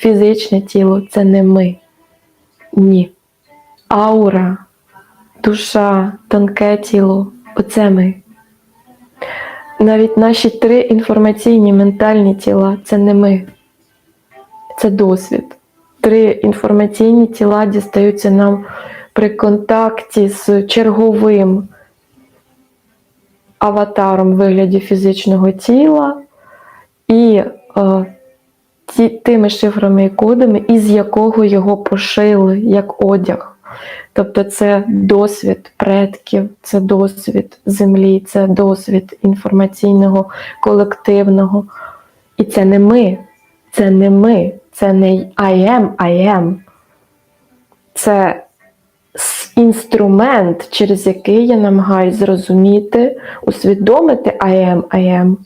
фізичне тіло це не ми. Ні. Аура, душа, тонке тіло оце ми. Навіть наші три інформаційні ментальні тіла це не ми. Це досвід. Три інформаційні тіла дістаються нам при контакті з черговим аватаром в вигляді фізичного тіла і е, ті, тими шифрами і кодами, із якого його пошили як одяг. Тобто це досвід предків, це досвід землі, це досвід інформаційного колективного. І це не ми, це не ми, це не I am, I am. Це інструмент, через який я намагаюся зрозуміти, усвідомити I am, I am,